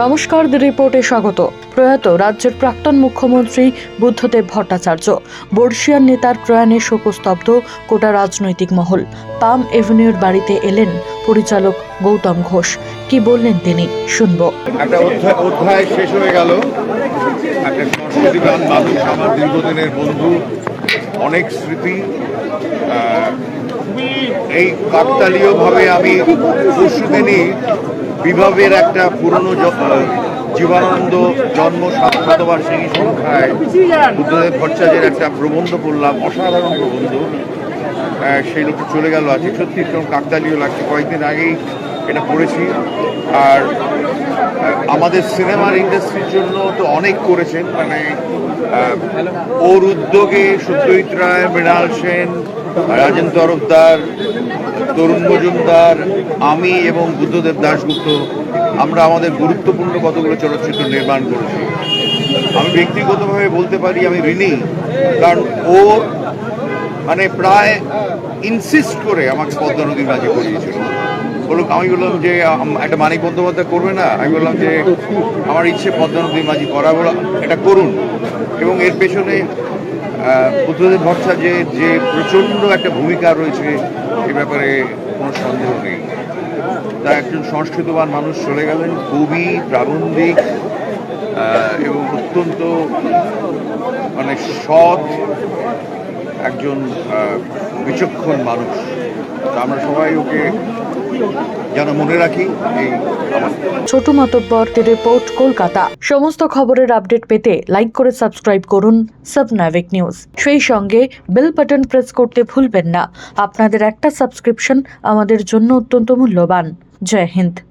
নমস্কার, দি রিপোর্টে স্বাগত। প্রয়াত রাজ্যের প্রাক্তন মুখ্যমন্ত্রী বুদ্ধদেব ভট্টাচার্য, বর্ষিয়ান নেতার প্রয়াণে শোকস্তব্ধ গোটা রাজনৈতিক মহল। পাম এভিনিউর বাড়িতে এলেন পরিচালক গৌতম ঘোষ। কি বললেন তিনি? শুনব। একটা অধ্যায় শেষ হয়ে গেল। দীর্ঘদিনের বন্ধু, অনেক স্মৃতি এই কাকতালীয়ভাবে আমি পরশু দিনই বিভাবের একটা পুরনো জ- আহ, জীবনানন্দ জন্ম শতবার্ষিকী সংখ্যায় বুদ্ধদেব ভট্টাচার্যের একটা প্রবন্ধ পড়লাম অসাধারণ প্রবন্ধ। সেই লোকটা চলে গেল আজকে। সত্যি কাকতালীয় লাগছে। কয়েকদিন আগেই এটা পড়েছি। আর আমাদের সিনেমার ইন্ডাস্ট্রির জন্য তো অনেক করেছেন মানে ওর উদ্যোগে সত্যজিৎ রায়, মৃণাল সেন, রাজেন তরফদার, তরুণ মজুমদার, আমি এবং বুদ্ধদেব দাশগুপ্ত, আমরা আমাদের গুরুত্বপূর্ণ কতগুলো চলচ্চিত্র নির্মাণ করেছি। আমি ব্যক্তিগতভাবে বলতে পারি আমি ঋণী, কারণ ওর মানে প্রায় ইনসিস্ট করে আমাকে পদ্মা নদীর মাঝে করিয়েছিল। বলুক, আমি বললাম যে একটা মানিক বন্দ্যোপাধ্যায় করবে না? আমি বললাম যে, আমার ইচ্ছে পদ্মা নদীর মাঝি করা, বলো, এটা করুন। এবং এর পেছনে বুদ্ধদেব ভট্টাচার্যের যে প্রচণ্ড একটা ভূমিকা রয়েছে, এ ব্যাপারে কোনো সন্দেহ নেই। তা একজন সংস্কৃতবান মানুষ চলে গেলেন, কবি, প্রাবন্ধিক এবং অত্যন্ত মানে সৎ একজন বিচক্ষণ মানুষ। আমরা সবাই ওকে যেন মনে রাখি, এই ছোট মাতব্বর রিপোর্ট কলকাতা। সমস্ত খবরের আপডেট পেতে লাইক করে সাবস্ক্রাইব করুন সাবনাভিক নিউজ সেই সঙ্গে বেল বাটন প্রেস করতে ভুলবেন না। আপনাদের একটা সাবস্ক্রিপশন আমাদের জন্য অত্যন্ত মূল্যবান। জয় হিন্দ।